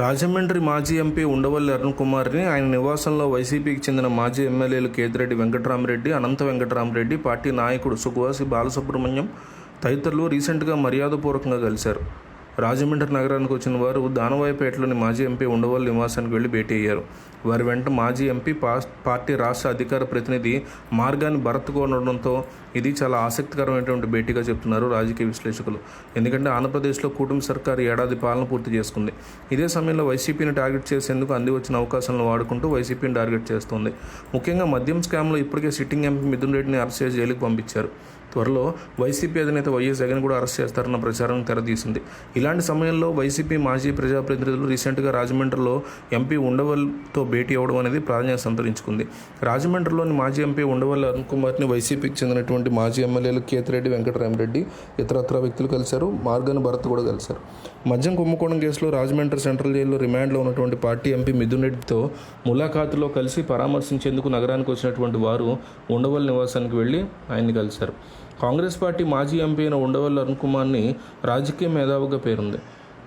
రాజమండ్రి మాజీ ఎంపీ ఉండవల్లి అరుణ్ కుమార్ని ఆయన నివాసంలో వైసీపీకి చెందిన మాజీ ఎమ్మెల్యేలు కేతిరెడ్డి వెంకటరామరెడ్డి అనంత వెంకటరామరెడ్డి పార్టీ నాయకుడు సుఖవాసి బాలసుబ్రహ్మణ్యం తదితరులు రీసెంట్గా మర్యాదపూర్వకంగా కలిశారు. రాజమండ్రి నగరానికి వచ్చిన వారు దానవాయిపేటలోని మాజీ ఎంపీ ఉండవల్లి నివాసానికి వెళ్ళి భేటీ అయ్యారు. వారి వెంట మాజీ ఎంపీ పార్టీ రాష్ట్ర అధికార ప్రతినిధి మార్గాన్ని భరత్ ఉండడంతో ఇది చాలా ఆసక్తికరమైనటువంటి భేటీగా చెప్తున్నారు రాజకీయ విశ్లేషకులు. ఎందుకంటే ఆంధ్రప్రదేశ్లో కూటమి సర్కారు ఏడాది పాలన పూర్తి చేసుకుంది. ఇదే సమయంలో వైసీపీని టార్గెట్ చేసేందుకు అంది వచ్చిన అవకాశాలను వాడుకుంటూ వైసీపీని టార్గెట్ చేస్తోంది. ముఖ్యంగా మద్యం స్కామ్లో ఇప్పటికే సిట్టింగ్ ఎంపీ మిథున్ రెడ్డిని అరెస్ట్ చేసి జైలుకు పంపించారు. త్వరలో వైసీపీ అధినేత వైఎస్ జగన్ కూడా అరెస్ట్ చేస్తారన్న ప్రచారం తెరదీసింది. ఇలాంటి సమయంలో వైసీపీ మాజీ ప్రజాప్రతినిధులు రీసెంట్గా రాజమండ్రిలో ఎంపీ ఉండవల్తో భేటీ అవ్వడం అనేది ప్రాధాన్యత సంతరించుకుంది. రాజమండ్రిలోని మాజీ ఎంపీ ఉండవల్లి అరుణ్ కుమార్ని వైసీపీకి చెందినటువంటి మాజీ ఎమ్మెల్యేలు కేతిరెడ్డి వెంకటరామరెడ్డి ఇతరత్ర వ్యక్తులు కలిశారు. మార్గన్ భరత్ కూడా కలిశారు. మద్యం కుంభకోణం కేసులో రాజమండ్రి సెంట్రల్ జైల్లో రిమాండ్లో ఉన్నటువంటి పార్టీ ఎంపీ మిథున్ రెడ్డితో ములాఖాతులో కలిసి పరామర్శించేందుకు నగరానికి వచ్చినటువంటి వారు ఉండవల్లి నివాసానికి వెళ్ళి ఆయన్ని కలిశారు. కాంగ్రెస్ పార్టీ మాజీ ఎంపీ అయిన ఉండవల్లి అరుణ్ కుమార్ని రాజకీయ మేధావిగా పేరుంది.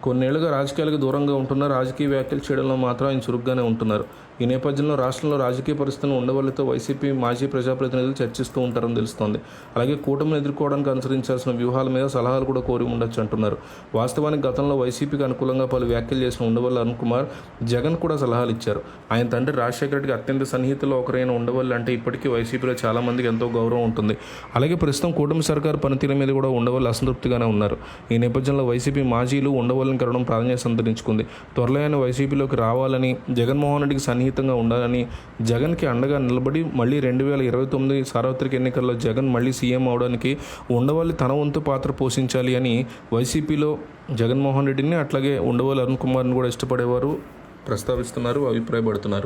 కొన్నేళ్ళుగా రాజకీయాలకు దూరంగా ఉంటున్న రాజకీయ వ్యాఖ్యలు చేయడంలో మాత్రం ఆయన చురుగ్గానే ఉంటున్నారు. ఈ నేపథ్యంలో రాష్ట్రంలో రాజకీయ పరిస్థితులను ఉండవల్లితో వైసీపీ మాజీ ప్రజాప్రతినిధులు చర్చిస్తూ ఉంటారని తెలుస్తోంది. అలాగే కూటమిని ఎదుర్కోవడానికి అనుసరించాల్సిన వ్యూహాల మీద సలహాలు కూడా కోరి ఉండొచ్చు అంటున్నారు. వాస్తవానికి గతంలో వైసీపీకి అనుకూలంగా పలు వ్యాఖ్యలు చేసిన ఉండవల్లి అరుణ్ కుమార్ జగన్ కూడా సలహాలు ఇచ్చారు. ఆయన తండ్రి రాజశేఖర రెడ్డికి అత్యంత సన్నిహితులు ఒకరైన ఉండవల్లి అంటే ఇప్పటికీ వైసీపీలో చాలామందికి ఎంతో గౌరవం ఉంటుంది. అలాగే ప్రస్తుతం కూటమి సర్కారు పనితీరు మీద కూడా ఉండవల్లి అసంతృప్తిగానే ఉన్నారు. ఈ నేపథ్యంలో వైసీపీ మాజీలు ఉండవల్లి ఉండవల్లిని కలవడం ప్రాధాన్యత సంతరించుకుంది. త్వరలో ఆయన వైసీపీలోకి రావాలని జగన్మోహన్ రెడ్డికి సన్నిహితంగా ఉండాలని జగన్కి అండగా నిలబడి మళ్ళీ రెండు వేల ఇరవై తొమ్మిది సార్వత్రిక ఎన్నికల్లో జగన్ మళ్ళీ సీఎం అవడానికి ఉండవల్లి తన వంతు పాత్ర పోషించాలి అని వైసీపీలో జగన్మోహన్ రెడ్డిని అట్లాగే ఉండవల్లి అరుణ్ కుమార్ని కూడా ఇష్టపడేవారు ప్రస్తావిస్తున్నారు అభిప్రాయపడుతున్నారు.